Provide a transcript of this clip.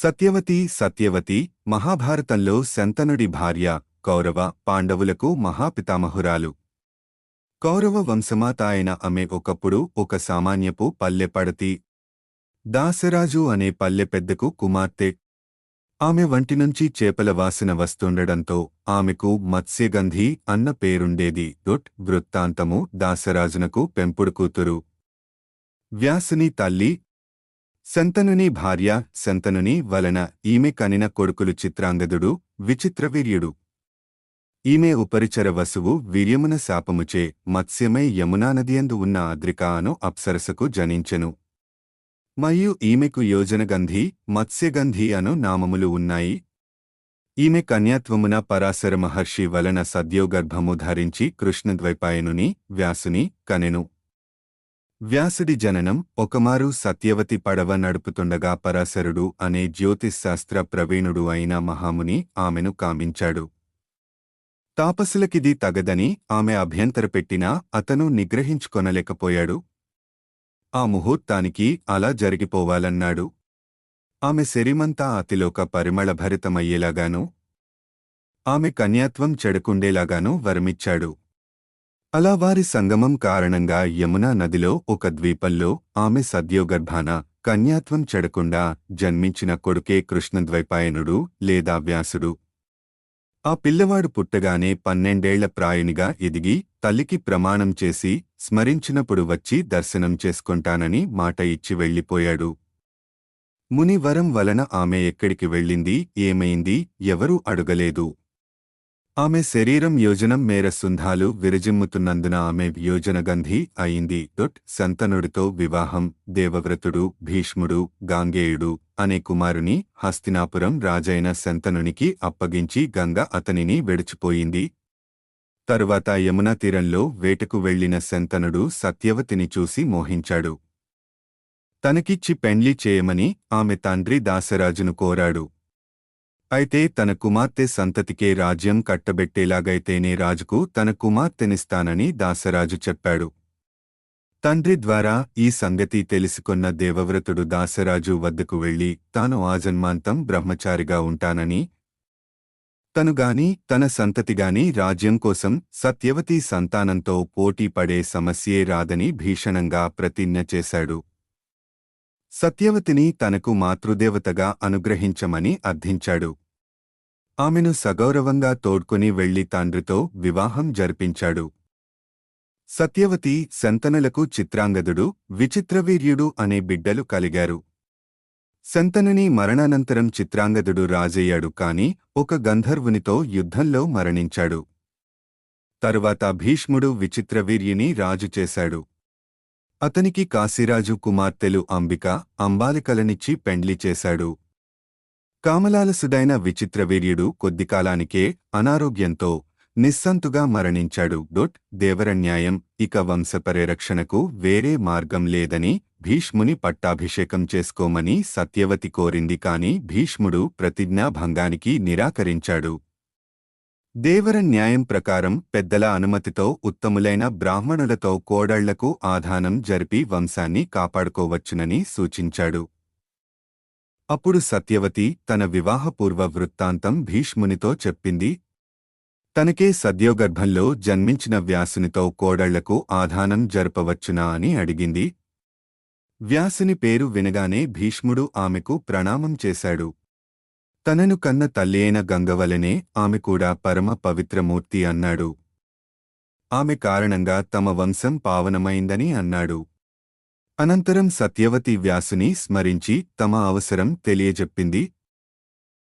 సత్యవతి సత్యవతి మహాభారతంలో శంతనుడి భార్య కౌరవ పాండవులకు మహాపితామహురాలు. కౌరవ వంశమాత అయిన ఆమె ఒకప్పుడు ఒక సామాన్యపు పల్లె పడతి. దాసరాజు అనే పల్లె పెద్దకు కుమార్తె. ఆమె వంటి నుంచి చేపల వాసన వస్తుండడంతో ఆమెకు మత్స్యగంధి అన్న పేరుండేది. డొట్ వృత్తాంతము దాసరాజునకు పెంపుడు కూతురు. వ్యాసుని తల్లి శంతనుని భార్య శంతనుని వలన ఈమె కనిన కొడుకులు చిత్రాంగదుడు విచిత్రవీర్యుడు ఈమె ఉపరిచర వసువు వీర్యమున శాపముచే మత్స్యమై యమునానదియందు ఉన్న అద్రిక అను అప్సరసకు జనించెను. మరియు ఈమెకు యోజనగంధి మత్స్యగంధి అను నామములు ఉన్నాయి. ఈమె కన్యాత్వమున పరాశర మహర్షి వలన సద్యోగర్భము ధరించి కృష్ణద్వైపాయనుని వ్యాసుని కనెను. వ్యాసుడి జననం ఒకమారు సత్యవతి పడవ నడుపుతుండగా పరాశరుడు అనే జ్యోతిశాస్త్ర ప్రవీణుడు అయిన మహాముని ఆమెను కామించాడు. తాపసులకిది తగదని ఆమె అభ్యంతరపెట్టినా అతను నిగ్రహించుకొనలేకపోయాడు. ఆ ముహూర్తానికి అలా జరిగిపోవాలన్నాడు. ఆమె శరీమంతా అతిలోక పరిమళభరితమయ్యేలాగానూ ఆమె కన్యాత్వం చెడకుండేలాగానూ వరమిచ్చాడు. అలా వారి సంగమం కారణంగా యమునా నదిలో ఒక ద్వీపంలో ఆమె సద్యోగర్భాన కన్యాత్వం చెడకుండా జన్మించిన కొడుకే కృష్ణద్వైపాయనుడు లేదా వ్యాసుడు. ఆ పిల్లవాడు పుట్టగానే పన్నెండేళ్ళ ప్రాయునిగా ఎదిగి తల్లికి ప్రమాణం చేసి స్మరించినప్పుడు వచ్చి దర్శనం చేసుకుంటానని మాట ఇచ్చి వెళ్ళిపోయాడు. ముని వరం వలన ఆమె ఎక్కడికి వెళ్ళింది ఏమైంది ఎవరూ అడుగలేదు. ఆమె శరీరం యోజనం మేర సుంధాలు విరజిమ్ముతున్నందున ఆమె యోజనగంధి అయింది. డొట్ సంతనుడితో వివాహం. దేవవ్రతుడు భీష్ముడు గాంగేయుడు అనే కుమారుని హస్తినాపురం రాజైన శంతనునికి అప్పగించి గంగ అతనిని విడిచిపోయింది. తరువాత యమునా తీరంలో వేటకు వెళ్ళిన శంతనుడు సత్యవతిని చూసి మోహించాడు. తనకిచ్చి పెండ్లి చేయమని ఆమె తండ్రి దాసరాజును కోరాడు. అయితే తన కుమార్తె సంతతికే రాజ్యం కట్టబెట్టేలాగైతేనే రాజుకు తన కుమార్తెనిస్తానని దాసరాజు చెప్పాడు. తండ్రి ద్వారా ఈ సంగతి తెలుసుకున్న దేవవ్రతుడు దాసరాజు వద్దకు వెళ్ళి తాను ఆజన్మాంతం బ్రహ్మచారిగా ఉంటానని తనుగాని తన సంతతిగాని రాజ్యం కోసం సత్యవతి సంతానంతో పోటీ పడే సమస్యే రాదని భీషణంగా ప్రతిజ్ఞ చేశాడు. సత్యవతిని తనకు మాతృదేవతగా అనుగ్రహించమని అర్థించాడు. ఆమెను సగౌరవంగా తోడ్కొని వెళ్ళి తండ్రితో వివాహం జరిపించాడు. సత్యవతి శంతనులకు చిత్రాంగదుడు విచిత్రవీర్యుడు అనే బిడ్డలు కలిగారు. శంతనుని మరణానంతరం చిత్రాంగదుడు రాజయ్యాడు కాని ఒక గంధర్వునితో యుద్ధంలో మరణించాడు. తరువాత భీష్ముడు విచిత్రవీర్యుని రాజు చేశాడు. అతనికి కాశీరాజు కుమార్తెలు అంబిక అంబాలికలనిచ్చి పెండ్లి చేశాడు. కామలాలసుడైన విచిత్రవీర్యుడు కొద్దికాలానికే అనారోగ్యంతో నిస్సంతుగా మరణించాడు. డొట్ దేవరన్యాయం ఇక వంశపరిరక్షణకు వేరే మార్గం లేదని భీష్ముని పట్టాభిషేకం చేసుకోమని సత్యవతి కోరింది కాని భీష్ముడు ప్రతిజ్ఞాభంగానికి నిరాకరించాడు. దేవర న్యాయం ప్రకారం పెద్దల అనుమతితో ఉత్తములైన బ్రాహ్మణులతో కోడళ్ళకు ఆధానం జరిపి వంశాన్ని కాపాడుకోవచ్చునని సూచించాడు. అప్పుడు సత్యవతి తన వివాహపూర్వ వృత్తాంతం భీష్మునితో చెప్పింది తనకే సద్యోగర్భంలో జన్మించిన వ్యాసునితో కోడళ్ళకు ఆధానం జరపవచ్చునా అని అడిగింది. వ్యాసుని పేరు వినగానే భీష్ముడు ఆమెకు ప్రణామం చేశాడు. తనను కన్న తల్లియైన గంగవలనే ఆమె కూడా పరమ పవిత్రమూర్తి అన్నాడు. ఆమె కారణంగా తమ వంశం పావనమైందని అన్నాడు. అనంతరం సత్యవతి వ్యాసుని స్మరించి తమ అవసరం తెలియజెప్పింది